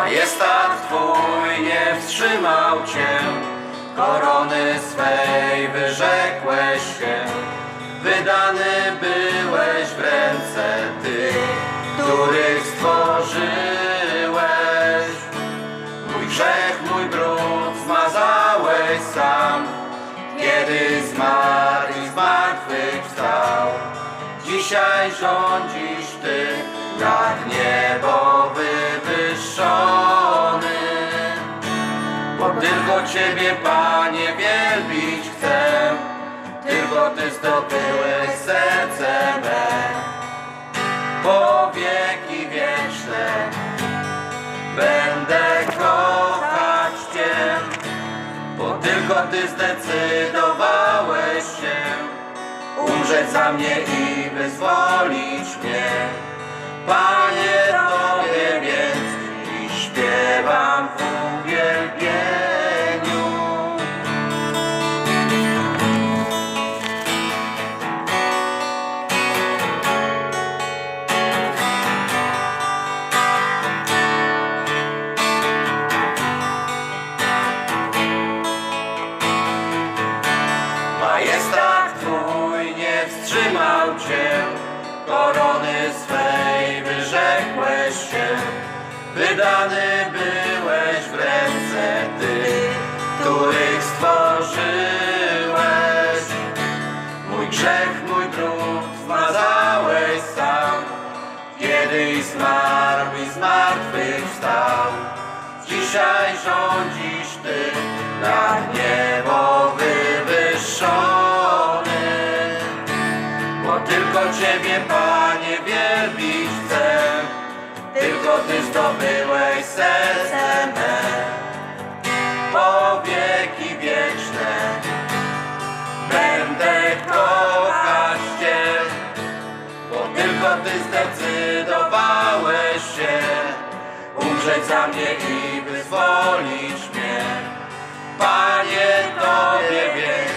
Majestat Twój nie wstrzymał Cię, korony swej wyrzekłeś się. Wydany byłeś w ręce tych, których stworzyłeś. Mój grzech, mój brud zmazałeś sam, kiedy zmarł i zmartwychwstał. Dzisiaj rządzisz Ty nad niebo wywyższony. Ciebie, Panie, wielbić chcę, tylko Ty zdobyłeś serce me. Po wieki wieczne będę kochać Cię, bo tylko Ty zdecydowałeś się umrzeć za mnie i wyzwolić mnie. Panie, nie wstrzymał Cię, korony swej wyrzekłeś się. Wydany byłeś w ręce tych, których stworzyłeś. Mój grzech, mój brud zmazałeś sam, kiedyś zmarł i zmartwychwstał. Dzisiaj rządzisz Ty nad niebo Tylko Ciebie, Panie, wielbić chcę. Tylko Ty zdobyłeś serce me po wieki wieczne. Będę kochać Cię, bo tylko Ty zdecydowałeś się umrzeć za mnie i wyzwolić mnie. Panie, Tobie wiem.